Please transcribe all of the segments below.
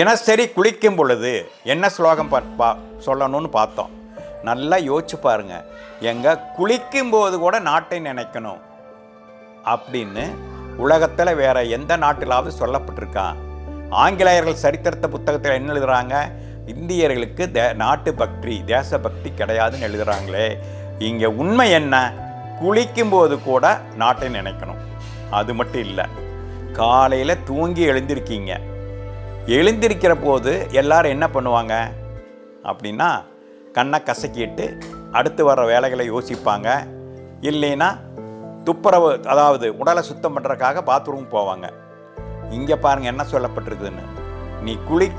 தினசரி குளிக்கும் பொழுது என்ன ஸ்லோகம் பா- பா சொல்லணும்னு பார்த்தோம். நல்லா யோசிச்சு பாருங்க. எங்க குளிக்கும்போது கூட நாட்டை நினைக்கணும் அப்படின்னு உலகத்தில் வேற எந்த நாட்டிலாவது சொல்லப்பட்டிருக்கா ஆங்கிலேயர்கள் சரித்திரத்த புத்தகத்தில் என்ன எழுதுறாங்க? இந்தியர்களுக்கு தே நாட்டு பக்தி தேச பக்தி கிடையாதுன்னு எழுதுறாங்களே. இங்கே உண்மை என்ன? குளிக்கும்போது கூட நாட்டை நினைக்கணும். அது மட்டும் இல்லை காலையில் தூங்கி எழுந்திருக்கீங்க. எழுந்திருக்கிற போது எல்லாரும் என்ன பண்ணுவாங்க? அப்படின்னா கண்ணை கசக்கிட்டு அடுத்து வர்ற வேலைகளை யோசிப்பாங்க. இல்லைன்னா துப்புரவு அதாவது உடலை சுத்தம் பண்ணுறதுக்காக பாத்ரூம் போவாங்க. இங்கே பாருங்கள் என்ன சொல்லப்பட்டிருக்குதுன்னு. நீ குளி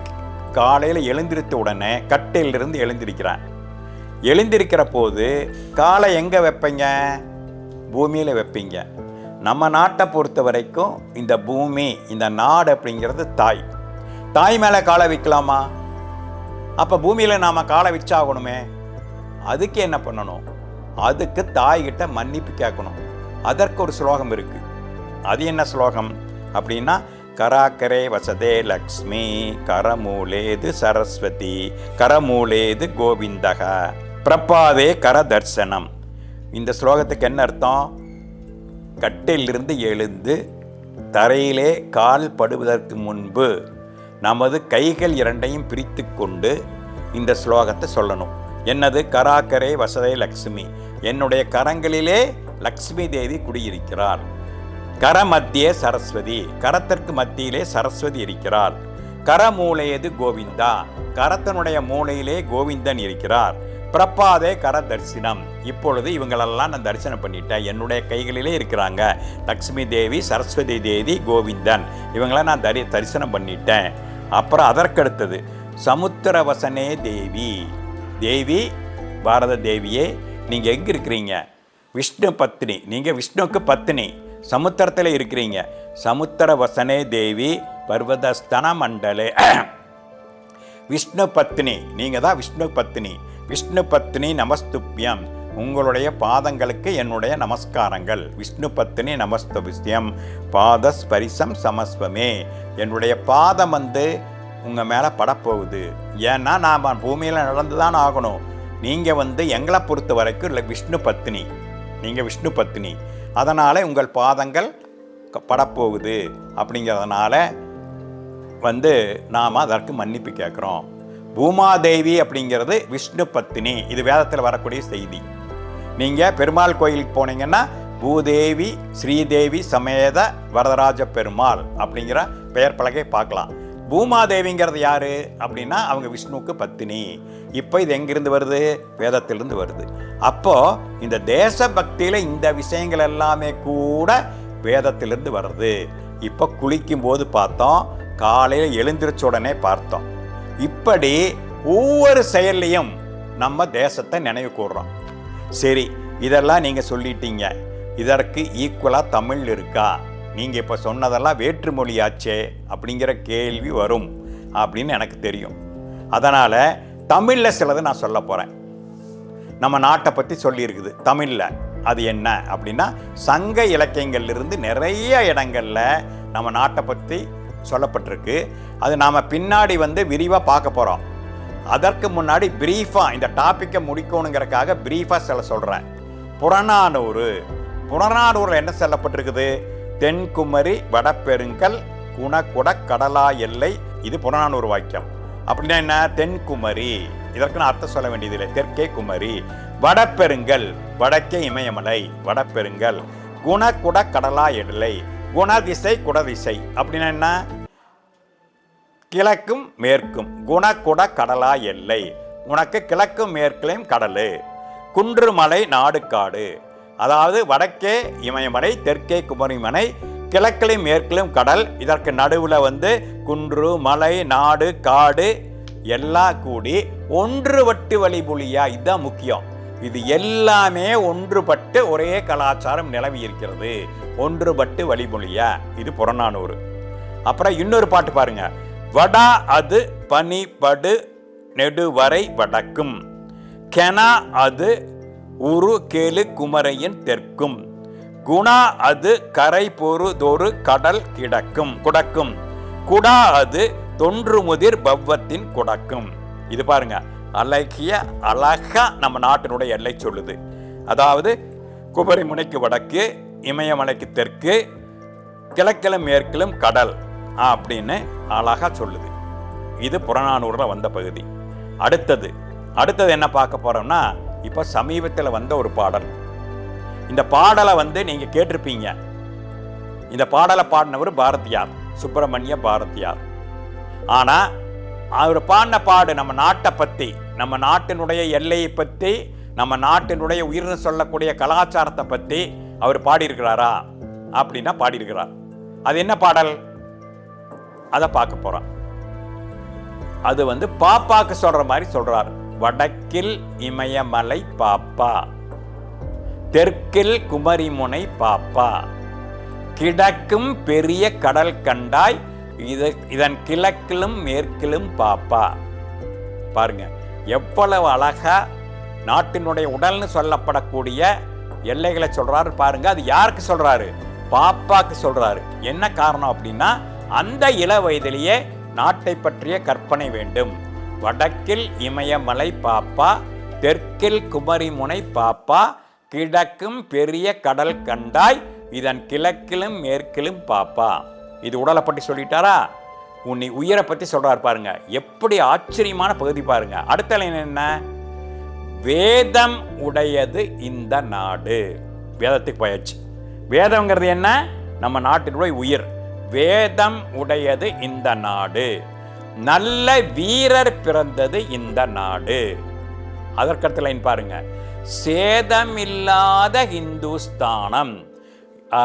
காலையில் எழுந்திருத்த உடனே கட்டையிலிருந்து எழுந்திருக்கிறான். எழுந்திருக்கிற போது காலை எங்கே வைப்பீங்க? பூமியில் வைப்பீங்க. நம்ம நாட்டை பொறுத்த வரைக்கும் இந்த பூமி இந்த நாடு அப்படிங்கிறது தாய். தாய் மேலே காலை வைக்கலாமா? அப்போ பூமியில் நாம் காலை வச்சாகணுமே. அதுக்கு என்ன பண்ணணும்? அதுக்கு தாய்கிட்ட மன்னிப்பு கேட்கணும். அதற்கு ஒரு ஸ்லோகம் இருக்குது அது என்ன ஸ்லோகம்? அப்படின்னா கராக்கரே வசதே லக்ஷ்மி கரமூலேது சரஸ்வதி கரமூலேது கோவிந்தக பிரபாதே கர தர்சனம் இந்த ஸ்லோகத்துக்கு என்ன அர்த்தம்? கட்டிலிருந்து எழுந்து தரையிலே கால் படுவதற்கு முன்பு நமது கைகள் இரண்டையும் பிரித்து கொண்டு இந்த ஸ்லோகத்தை சொல்லணும். என்னது? கராக்கரே வசதை லக்ஷ்மி. என்னுடைய கரங்களிலே லக்ஷ்மி தேவி குடியிருக்கிறார். கரமத்தியே சரஸ்வதி. கரத்திற்கு மத்தியிலே சரஸ்வதி இருக்கிறார். கரமூலையது கோவிந்தா. கரத்தனுடைய மூலையிலே கோவிந்தன் இருக்கிறார். பிரபாதே கர தரிசனம் இப்பொழுது இவங்களெல்லாம் நான் தரிசனம் பண்ணிட்டேன். என்னுடைய கைகளிலே இருக்கிறாங்க. லக்ஷ்மி தேவி சரஸ்வதி தேவி கோவிந்தன். இவங்கள நான் தரி தரிசனம் பண்ணிட்டேன். அப்புறம் அதற்கடுத்தது சமுத்திரவசனே தேவி. தேவி பாரத தேவியே நீங்கள் எங்கே இருக்கிறீங்க? விஷ்ணு பத்னி நீங்கள் விஷ்ணுவுக்கு பத்னி சமுத்திரத்தில் இருக்கிறீங்க. சமுத்திர வசனே தேவி பர்வதஸ்தன மண்டலே. விஷ்ணு பத்னி நீங்கள் தான் விஷ்ணு பத்னி. விஷ்ணு பத்னி நமஸ்துப்யம். உங்களுடைய பாதங்களுக்கு என்னுடைய நமஸ்காரங்கள். விஷ்ணு பத்தினி நமஸ்துபியம் பாத ஸ்பரிசம் சமஸ்வமே. என்னுடைய பாதம் வந்து உங்கள் மேலே படப்போகுது. ஏன்னா நாம் பூமியில் நடந்து தான் ஆகணும். நீங்கள் வந்து எங்களை பொறுத்த வரைக்கும் இல்லை விஷ்ணு பத்தினி நீங்கள் விஷ்ணு பத்தினி அதனால் உங்கள் பாதங்கள் படப்போகுது. அப்படிங்கிறதுனால வந்து நாம் அதற்கு மன்னிப்பு கேட்குறோம். பூமாதேவி அப்படிங்கிறது விஷ்ணு பத்தினி இது வேதத்தில் வரக்கூடிய செய்தி. நீங்கள் பெருமாள் கோயிலுக்கு போனீங்கன்னா பூதேவி ஸ்ரீதேவி சமேத வரதராஜ பெருமாள் அப்படிங்கிற பெயர் பலகை பார்க்கலாம். பூமாதேவிங்கிறது யார்? அப்படின்னா அவங்க விஷ்ணுவுக்கு பத்தினி. இப்போ இது எங்கிருந்து வருது? வேதத்திலிருந்து வருது. அப்போது இந்த தேச பக்தியில் இந்த விஷயங்கள் எல்லாமே கூட வேதத்திலிருந்து வருது இப்போ குளிக்கும் போது பார்த்தோம் காலையில் எழுந்திரிச்ச உடனே பார்த்தோம். இப்படி ஒவ்வொரு செயல்லையும் நம்ம தேசத்தை நினைவு கூடுறோம் சரி இதெல்லாம் நீங்கள் சொல்லிட்டீங்க. இதற்கு ஈக்குவலாக தமிழ் இருக்கா? நீங்கள் இப்போ சொன்னதெல்லாம் வேற்றுமொழியாச்சே அப்படிங்கிற கேள்வி வரும் அப்படின்னு எனக்கு தெரியும். அதனால் தமிழில் சிலது நான் சொல்ல போகிறேன் நம்ம நாட்டை பற்றி சொல்லியிருக்குது தமிழில். அது என்ன அப்படின்னா சங்க இலக்கியங்கள்லேருந்து நிறைய இடங்களில் நம்ம நாட்டை பற்றி சொல்லப்பட்டிருக்கு. அது நாம் பின்னாடி வந்து விரிவாக பார்க்க போகிறோம் அதற்கு முன்னாடி பிரீஃபாக இந்த டாப்பிக்கை முடிக்கணுங்கிறக்காக பிரீஃபாக சில சொல்கிறேன் புறநானூறு. புறநானூரில் என்ன சொல்லப்பட்டிருக்குது? தென்குமரி வடப்பெருங்கல் குணக்குட கடலா எல்லை இது புறநானூறு வாக்கியம். அப்படின்னா என்ன? தென்குமரி இதற்கு நான் அர்த்தம் சொல்ல வேண்டியதில்லை. தெற்கே குமரி. வடபெருங்கல் வடக்கே இமயமலை. வடபெருங்கல் குணகுட கடலா எல்லை. குணதிசை குடதிசை அப்படின்னா என்ன? கிழக்கும் மேற்கும் குணக்குட கடலா எல்லை உனக்கு கிழக்கும் மேற்கிலையும் கடல். குன்றுமலை நாடுகாடு. அதாவது வடக்கே இமயமலை தெற்கே குமரிமலை கிழக்கிலும் மேற்கிலும் கடல். இதற்கு நடுவில் வந்து குன்று மலை நாடு காடு எல்லாம் கூடி ஒன்றுபட்டு வழிபுலியா இதுதான் முக்கியம். இது எல்லாமே ஒன்றுபட்டு ஒரே கலாச்சாரம் நிலவி இருக்கிறது ஒன்றுபட்டு வழிமொழியா இது புறநானூறு. அப்புறம் இன்னொரு பாட்டு பாருங்கள் வடா அது பனிபடு நெடுவரை வடக்கும். கெனா அது உரு கேளு குமரையின் தெற்கும். குணா அது கரை பொறுதொரு கடல் கிடக்கும் குடக்கும். குடா அது தொன்று முதிர் பவ்வத்தின் குடக்கும். இது பாருங்க அழகிய அழகா நம்ம நாட்டினுடைய எல்லை சொல்லுது. அதாவது குமரிமுனைக்கு வடக்கு இமயமலைக்கு தெற்கு கிழக்கிலும் மேற்கிலும் கடல். அப்படின்னு அழகாக சொல்லுது. இது புறநானூரில் வந்த பகுதி. அடுத்தது அடுத்தது என்ன பார்க்க போகிறோம்னா இப்போ சமீபத்தில் வந்த ஒரு பாடல். இந்த பாடலை வந்து நீங்கள் கேட்டிருப்பீங்க. இந்த பாடலை பாடினவர் பாரதியார் சுப்பிரமணிய பாரதியார். ஆனால் அவர் பாடின பாடு நம்ம நாட்டை பற்றி நம்ம நாட்டினுடைய எல்லையை பற்றி நம்ம நாட்டினுடைய உயிர்னு சொல்லக்கூடிய கலாச்சாரத்தை பற்றி அவர் பாடியிருக்கிறாரா? அப்படின்னா பாடியிருக்கிறார். அது என்ன பாடல்? அதை பார்க்க போறோம் அது வந்து பாப்பாக்கு சொல்ற மாதிரி சொல்கிறார் வடக்கில் இமயமலை பாப்பா தெற்கில் குமரிமுனை பாப்பா கிடக்கும் பெரிய கடல் கண்டாய் இது இதன் கிழக்கிலும் மேற்கிலும் பாப்பா. பாருங்க எவ்வளவு அழகா நாட்டினுடைய உடல்னு சொல்லப்படக்கூடிய எல்லைகளை சொல்றாரு பாருங்க. அது யாருக்கு சொல்றாரு? பாப்பாக்கு சொல்றாரு. என்ன காரணம் அப்படின்னா அந்த இள வயதிலேயே நாட்டை பற்றிய கற்பனை வேண்டும். வடக்கில் இமயமலை பாப்பா தெற்கில் குமரிமுனை பாப்பா கிழக்கும் பெரிய கடல் கண்டாய் இதன் கிழக்கிலும் மேற்கிலும் பாப்பா. இது உடலை பற்றி சொல்லிட்டாரா? உன்னை உயிரை பற்றி சொல்கிறார் பாருங்க. எப்படி ஆச்சரியமான பகுதி பாருங்க. அடுத்த லைன் என்ன? வேதம் உடையது இந்த நாடு. வேதத்துக்கு போயாச்சு. வேதம்ங்கிறது என்ன? நம்ம நாட்டினுடைய உயிர். வேதம் உடையது இந்த நாடு. நல்ல வீரர் பிறந்தது இந்த நாடு. அதற்கடுத்த லைன் பாருங்க. சேதமில்லாத இந்துஸ்தானம்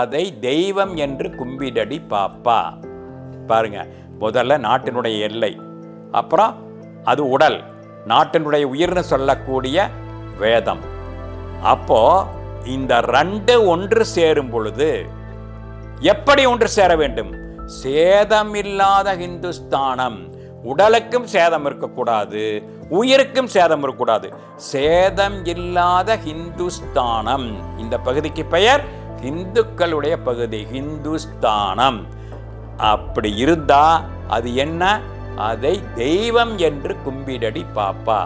அதை தெய்வம் என்று கும்பிடடி பாப்பா. பாருங்க முதல்ல நாட்டினுடைய எல்லை அப்புறம் அது உடல் நாட்டினுடைய உயிர்னு சொல்லக்கூடிய வேதம். அப்போ இந்த ரெண்டு ஒன்று சேரும் பொழுது எப்படி ஒன்று சேர வேண்டும்? சேதமில்லாத ஹிந்துஸ்தானம். உடலுக்கும் சேதம் இருக்கக்கூடாது உயிருக்கும் சேதம் இருக்கக்கூடாது. சேதம் இல்லாத ஹிந்துஸ்தானம். இந்த பகுதிக்கு பெயர் இந்துக்களுடைய பகுதி ஹிந்துஸ்தானம். அப்படி இருந்தா அது என்ன? அதை தெய்வம் என்று கும்பிடடி பாப்பா.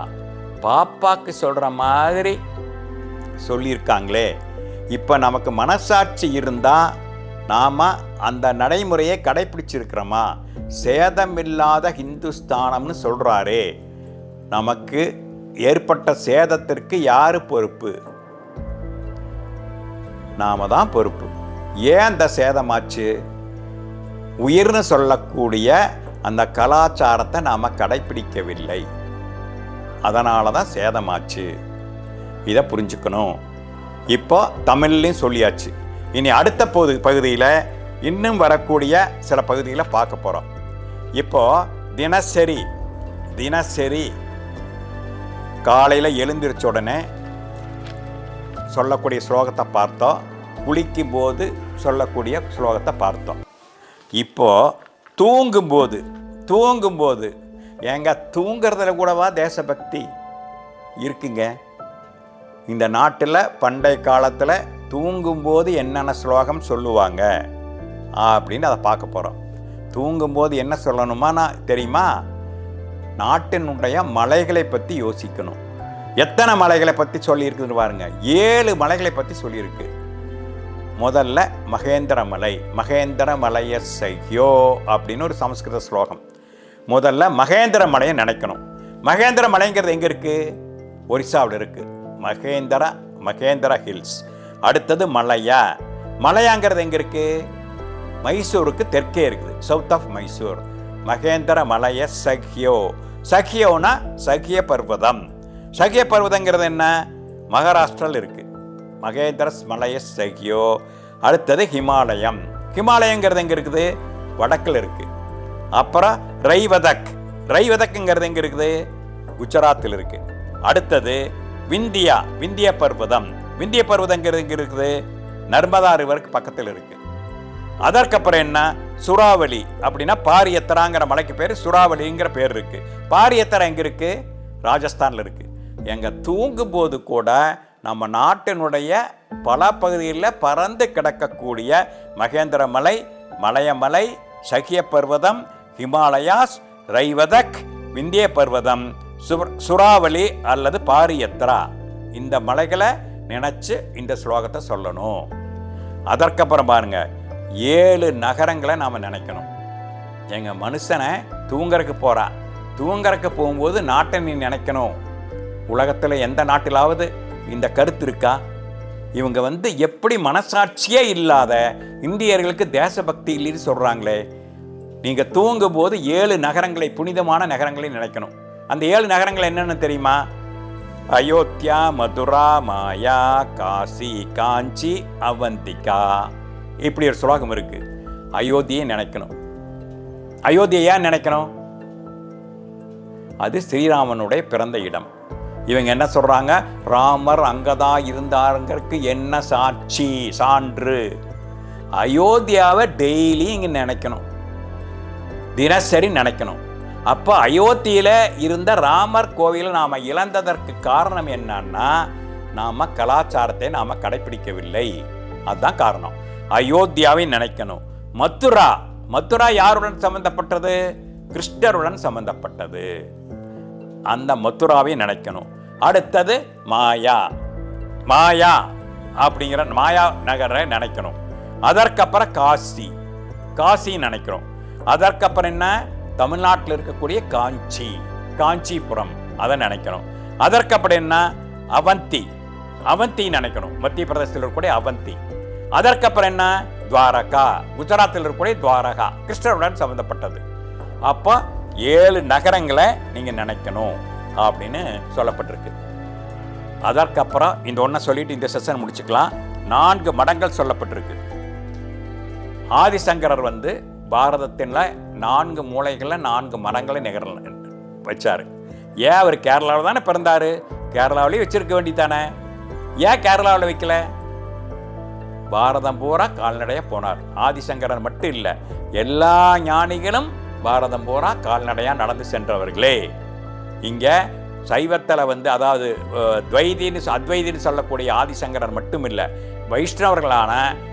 பாப்பாக்கு சொல்ற மாதிரி சொல்லியிருக்காங்களே. இப்போ நமக்கு மனசாட்சி இருந்தா நாம் அந்த நடைமுறையை கடைப்பிடிச்சிருக்கிறோமா? சேதமில்லாத ஹிந்துஸ்தானம்னு சொல்கிறாரே நமக்கு ஏற்பட்ட சேதத்திற்கு யார் பொறுப்பு? நாம தான் பொறுப்பு. ஏன் அந்த சேதமாச்சு? உயிர்னு சொல்லக்கூடிய அந்த கலாச்சாரத்தை நாம் கடைப்பிடிக்கவில்லை. அதனால தான் சேதமாச்சு. இதை புரிஞ்சுக்கணும். இப்போ தமிழ்லையும் சொல்லியாச்சு. இனி அடுத்த பகுதி பகுதியில் இன்னும் வரக்கூடிய சில பகுதிகளை பார்க்க போகிறோம் இப்போ தினசரி தினசரி காலையில் எழுந்திரிச்ச உடனே சொல்லக்கூடிய ஸ்லோகத்தை பார்த்தோம். குளிக்கும் போது சொல்லக்கூடிய ஸ்லோகத்தை பார்த்தோம். இப்போது தூங்கும்போது தூங்கும்போது ஏங்க தூங்கிறதுல கூடவா தேசபக்தி இருக்குங்க? இந்த நாட்டில் பண்டைய காலத்தில் தூங்கும்போது என்னென்ன ஸ்லோகம் சொல்லுவாங்க? அப்படின்னு அதை பார்க்க போகிறோம் தூங்கும்போது என்ன சொல்லணுமா நான் தெரியுமா? நாட்டினுடைய மலைகளை பற்றி யோசிக்கணும். எத்தனை மலைகளை பற்றி சொல்லியிருக்குதுன்னு பாருங்க. ஏழு மலைகளை பற்றி சொல்லியிருக்கு. முதல்ல மகேந்திர மலை மகேந்திர மலைய சையோ அப்படின்னு ஒரு சமஸ்கிருத ஸ்லோகம். முதல்ல மகேந்திர மலையை நினைக்கணும். மகேந்திர மலைங்கிறது எங்கே இருக்குது ஒரிசாவில் இருக்குது மகேந்திர மகேந்திர ஹில்ஸ். அடுத்தது மலையா? மலையாங்கிறது எங்கே இருக்குது மைசூருக்கு தெற்கே இருக்குது. சவுத் ஆஃப் மைசூர் மகேந்திர மலைய சஹ்யோ. சஹ்யோனா சஹ்ய பர்வதம். சஹ்ய பர்வதங்கிறது என்ன? மகாராஷ்டிராவில் இருக்குது மகேந்திர மலைய சஹ்யோ. அடுத்தது ஹிமாலயம். ஹிமாலயங்கிறது எங்கே இருக்குது? வடக்கில் இருக்குது அப்புறம் ரைவதக் ரைவதக்குங்கிறது எங்கே இருக்குது? குஜராத்தில் இருக்குது அடுத்தது விந்தியா. விந்திய பர்வதம். விந்திய பர்வதங்கிறது இருக்குது. நர்மதா ரிவருக்கு பக்கத்தில் இருக்கு. அதற்கப்புறம் என்ன? சுறாவளி அப்படின்னா பாரியத்தராங்கிற மலைக்கு பேர் சுறாவளிங்கிற பேர் இருக்கு. பாரியத்தரா எங்கே இருக்கு? ராஜஸ்தானில் இருக்கு. எங்கள் தூங்கும்போது கூட நம்ம நாட்டினுடைய பல பகுதிகளில் பறந்து கிடக்கக்கூடிய மகேந்திர மலை மலையமலை சகிய பர்வதம் ஹிமாலயாஸ் ரைவதக் விந்திய பர்வதம் சுராவளி அல்லது பாரியத்ரா இந்த மலைகளை நினச்சி இந்த ஸ்லோகத்தை சொல்லணும். அதற்கப்புறம் பாருங்க ஏழு நகரங்களை நாம் நினைக்கணும். எங்கள் மனுஷனை தூங்கறக்கு போகிறான் தூங்கறக்கு போகும்போது நாட்டை நீ நினைக்கணும். உலகத்தில் எந்த நாட்டிலாவது இந்த கருத்து இருக்கா? இவங்க வந்து எப்படி மனசாட்சியே இல்லாத இந்தியர்களுக்கு தேசபக்தி இல்லைன்னு சொல்கிறாங்களே நீங்கள் தூங்கும் போது ஏழு நகரங்களை புனிதமான நகரங்களை நினைக்கணும். அந்த ஏழு நகரங்கள் என்னென்னு தெரியுமா? அயோத்தியா மதுரா மாயா காசி காஞ்சி அவந்திகா. இப்படி ஒரு ஸ்லோகம் இருக்கு. அயோத்தியை நினைக்கணும். அயோத்தியை ஏன் நினைக்கணும்? அது ஸ்ரீராமனுடைய பிறந்த இடம். இவங்க என்ன சொல்றாங்க? ராமர் அங்கதா இருந்தாருங்கிறதுக்கு என்ன சாட்சி சான்று? அயோத்தியாவை டெய்லி இங்க நினைக்கணும். தினசரி நினைக்கணும். அப்போ அயோத்தியில் இருந்த ராமர் கோவிலை நாம் இழந்ததற்கு காரணம் என்னன்னா நாம் கலாச்சாரத்தை நாம் கடைபிடிக்கவில்லை அதுதான் காரணம். அயோத்தியாவை நினைக்கணும். மதுரா. மதுரா யாருடன் சம்பந்தப்பட்டது? கிருஷ்ணருடன் சம்பந்தப்பட்டது. அந்த மதுராவை நினைக்கணும். அடுத்தது மாயா. மாயா அப்படிங்கிற மாயா நகரை நினைக்கணும். அதற்கப்புறம் காசி. காசி நினைக்கிறோம். அதற்கப்புறம் என்ன? தமிழ்நாட்டில் இருக்கக்கூடிய காஞ்சி காஞ்சிபுரம் அதை நினைக்கணும். அதற்கப்புறம் என்ன? அவந்தி. அவந்தி நினைக்கணும். மத்திய பிரதேசத்தில் இருக்கக்கூடிய அவந்தி. அதற்கப்புறம் என்ன? துவாரகா. குஜராத்தில் இருக்கக்கூடிய துவாரகா. கிருஷ்ணருடன் சம்பந்தப்பட்டது. அப்போ ஏழு நகரங்களை நீங்க நினைக்கணும் அப்படின்னு சொல்லப்பட்டிருக்கு. அதற்கப்புறம் இந்த ஒன்றை சொல்லிட்டு இந்த செஷன் முடிச்சுக்கலாம். நான்கு மடங்கள் சொல்லப்பட்டிருக்கு. ஆதிசங்கரர் வந்து பாரதத்தில் நான்கு மூலைகளில் நான்கு மரங்களை நிகர வச்சார். ஏன் அவர் கேரளாவில் தானே பிறந்தார்? கேரளாவிலேயே வச்சிருக்க வேண்டித்தானே ஏன் கேரளாவில் வைக்கல? பாரதம் பூரா கால்நடையாக போனார். ஆதிசங்கரன் மட்டும் இல்லை எல்லா ஞானிகளும் பாரதம் பூரா கால்நடையாக நடந்து சென்றவர்களே. இங்கே சைவத்தில் வந்து அதாவது துவைதின்னு அத்வைதின்னு சொல்லக்கூடிய ஆதிசங்கரர் மட்டும் இல்லை வைஷ்ணவர்களான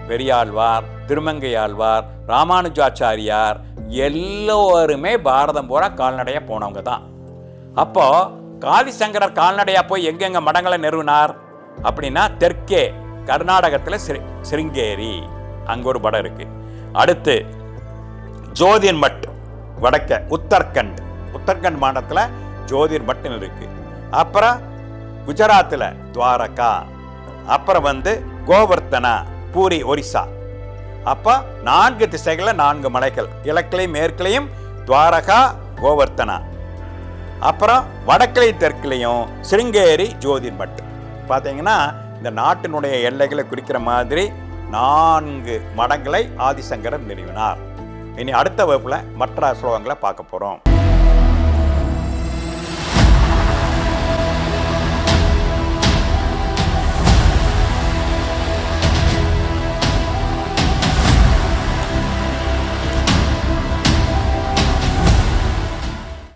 பெரியாழ்வார் திருமங்கையாழ்வார் ராமானுஜாச்சாரியார் எல்லோருமே பாரதம் பூரா கால்நடையாக போனவங்க தான். அப்போது காதிசங்கரர் கால்நடையாக போய் எங்கெங்கே மடங்களை நிறுவினார்? அப்படின்னா தெற்கே கர்நாடகத்தில் சிரி சிருங்கேரி. அங்கே ஒரு படம் இருக்குது அடுத்து ஜோதிர்மட் வடக்க உத்தர்கண்ட். உத்தர்கண்ட் மாநிலத்தில் ஜோதிர் இருக்குது அப்புறம் குஜராத்தில் துவாரகா. அப்புறம் வந்து கோவர்த்தனா பூரி ஒரிசா. அப்போ நான்கு திசைகளில் நான்கு மலைகள். கிழக்கிலையும் மேற்கிலையும் துவாரகா கோவர்த்தனா. அப்புறம் வடக்கிளை தெற்குலையும் சிருங்கேரி ஜோதிர்மட் பார்த்தீங்கன்னா இந்த நாட்டினுடைய எல்லைகளை குறிக்கிற மாதிரி நான்கு மடங்களை ஆதிசங்கரர் நிறுவினார். இனி அடுத்த வகுப்பில் மற்ற ஸ்லோகங்களை பார்க்க போகிறோம்